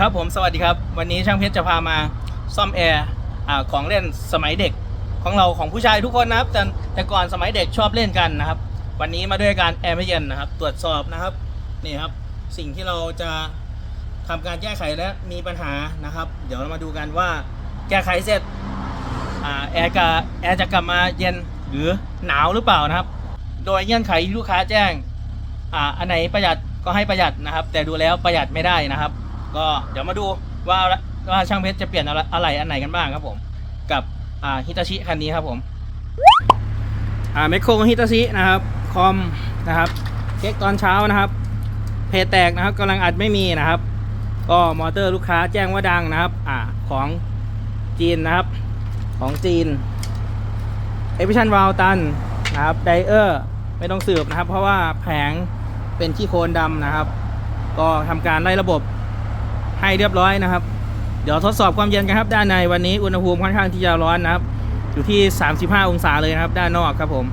ครับผมสวัสดีครับ วันนี้ช่างเพชรจะพามาซ่อมแอร์ของเล่นสมัยเด็กของเราของผู้ชายทุกคนนะครับแต่แต่ก่อนสมัยเด็กชอบเล่นกันนะครับ วันนี้มาด้วยการแอร์ไม่เย็นนะครับ ตรวจสอบนะครับนี่ครับ สิ่งที่เราจะทำการแก้ไขและมีปัญหานะครับ เดี๋ยวเรามาดูกันว่าแก้ไขเสร็จอแอร์กะแอร์จะกลับมาเย็นหรือหนาวหรือเปล่านะครับ โดยเงื่อนไขที่ลูกค้าแจ้งอ่าอันไหนประหยัดก็ให้ประหยัดนะครับ แต่ดูแล้วประหยัดไม่ได้นะครับ ก็เดี๋ยวมาดูว่าว่าช่างเพชรจะเปลี่ยนอะไรอันไหนกันบ้างครับผม กับอ่าฮิตาชิคันนี้ครับผมอ่าแมคโครฮิตาชินะครับคอมนะครับเช็คตอนเช้านะครับ เพจแตกนะครับกำลังอัดไม่มีนะครับ ก็มอเตอร์ลูกค้าแจ้งว่าดังนะครับอ่าของจีนนะครับ ของจีนเอพิชันวาลตันนะครับไดเออร์ไม่ต้องสืบนะครับ เพราะว่าแผงเป็นขี้โคลนดำนะครับ ก็ทำการไล่ระบบ ให้เรียบร้อยนะครับ เดี๋ยวทดสอบความเย็นกันครับ ด้านในวันนี้อุณหภูมิค่อนข้างที่จะร้อนนะครับ อยู่ที่ 35 องศาเลยนะครับ ด้านนอกครับผม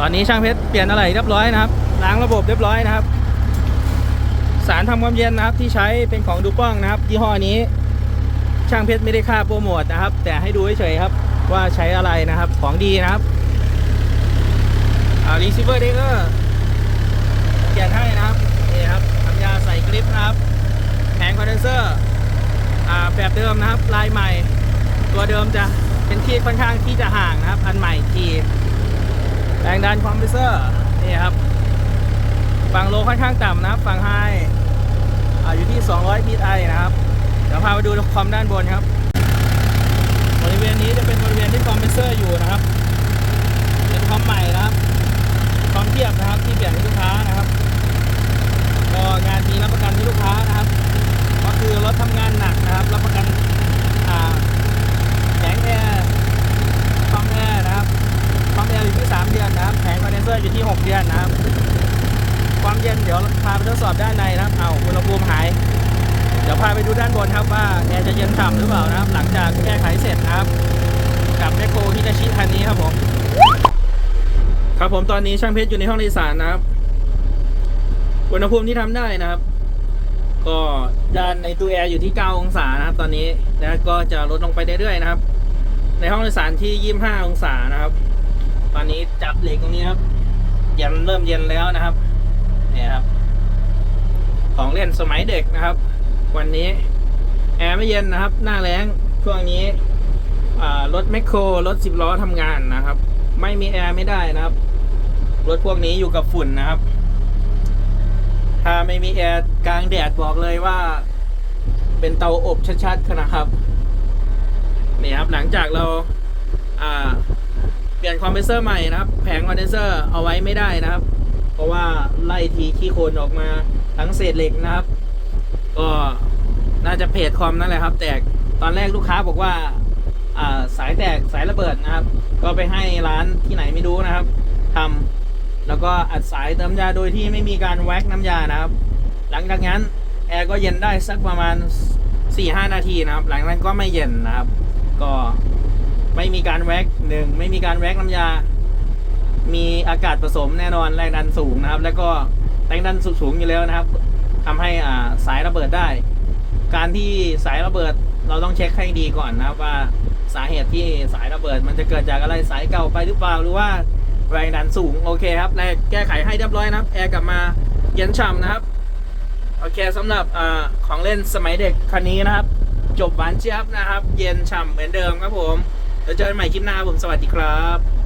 ตอนนี้ช่างเพชรเปลี่ยนอะไรเรียบร้อยนะครับ ล้างระบบเรียบร้อยนะครับ สารทำความเย็นนะครับที่ใช้เป็นของดูป้องนะครับยี่ห้อนี้ ช่างเพชรไม่ได้ค่าโปรโมทนะครับ แต่ให้ดูเฉยๆครับว่าใช้อะไรนะครับของดีนะครับอ่า receiver digger เปลี่ยนให้นะครับนี่ครับทำยาใส่กริปนะครับ แผงคอนเดนเซอร์แบบเดิมนะครับ ลายใหม่ ตัวเดิมจะเป็นที่ค่อนข้างที่จะห่างนะครับ อันใหม่ทีแรงดันคอมเพรสเซอร์นี่ครับฝั่งโลค่อนข้างต่ำนะครับฝั่งไฮออยู่ที่ 200 psi นะครับ เดี๋ยวพาไปดูคอมด้านบนครับ บริเวณนี้จะเป็นบริเวณที่คอมเพรสเซอร์อยู่นะครับ เป็นคอมใหม่นะครับคอมเทียบนะครับที่เปลี่ยนให้ลูกค้านะครับ ก็งานนี้รับประกันให้ลูกค้านะครับ คือรถทำงานหนักนะครับรับประกันแผงแอร์คอมแอร์นะครับคอมแอร์อยู่ที่ 3 เดือนนะครับแผงคอนเดนเซอร์อยู่ที่ 6 เดือนนะครับ ความเย็นเดี๋ยวพาไปทดสอบด้านในนะครับเอาอุณหภูมิหาย เดี๋ยวพาไปดูด้านบนครับว่าแอร์จะเย็นฉ่ำหรือเปล่านะครับ หลังจากแก้ไขเสร็จนะครับ กับแมคโครฮิตาชิคันนี้ครับผมครับผมตอนนี้ช่างเพชรอยู่ในห้องโดยสารนะครับอุณหภูมิที่ทำได้นะครับ ก็ด้านในตู้แอร์อยู่ที่ 9 องศานะครับ ตอนนี้แล้วก็จะลดลงไปเรื่อยๆนะครับ ในห้องโดยสารที่ 25 องศานะครับ ตอนนี้จับเหล็กตรงนี้ครับเย็นเริ่มเย็นแล้วนะครับเนี่ยครับ ของเล่นสมัยเด็กนะครับ วันนี้แอร์ไม่เย็นนะครับ หน้าแรงช่วงนี้รถแมคโครรถสิบล้อทำงานนะครับ ไม่มีแอร์ไม่ได้นะครับ รถพวกนี้อยู่กับฝุ่นนะครับ ถ้าไม่มีแอร์กลางแดดบอกเลยว่า เป็นเตาอบชัดๆขนะครับนี่ครับหลังจากเราอ่าเปลี่ยนคอมเพรสเซอร์ใหม่นะครับ แผงคอนเดนเซอร์เอาไว้ไม่ได้นะครับ เพราะว่าไล่ทีขี้โคลนออกมาทั้งเศษเหล็กนะครับ ก็น่าจะเพจคอมนั่นแหละครับ แตกตอนแรกลูกค้าบอกว่าอ่าสายแตกสายระเบิดนะครับ ก็ไปให้ร้านที่ไหนไม่รู้นะครับทำ แล้วก็อัดสายเติมยาโดยที่ไม่มีการแว็กน้ำยานะครับ หลังจากนั้นแอร์ก็เย็นได้สักประมาณ 4-5 นาทีนะครับ หลังนั้นก็ไม่เย็นนะครับ ก็ไม่มีการแว็กหนึ่งไม่มีการแว็กน้ำยา มีอากาศผสมแน่นอนแรงดันสูงนะครับ แล้วก็แรงดันสูงอยู่แล้วนะครับทำให้อ่าสายระเบิดได้ การที่สายระเบิดเราต้องเช็คให้ดีก่อนนะครับว่าสาเหตุที่สายระเบิดมันจะเกิดจากอะไรสายเก่าไปหรือเปล่าหรือว่า แรงดันสูงโอเคครับและแก้ไขให้เรียบร้อยนะครับแอร์กลับมาเย็นฉ่ำนะครับโอเคสำหรับอของเล่นสมัยเด็กคันนี้นะครับ จบหวานเจี๊ยบนะครับ เย็นฉ่ำเหมือนเดิมครับผมแล้วเจอกันใหม่คลิปหน้าผมสวัสดีครับ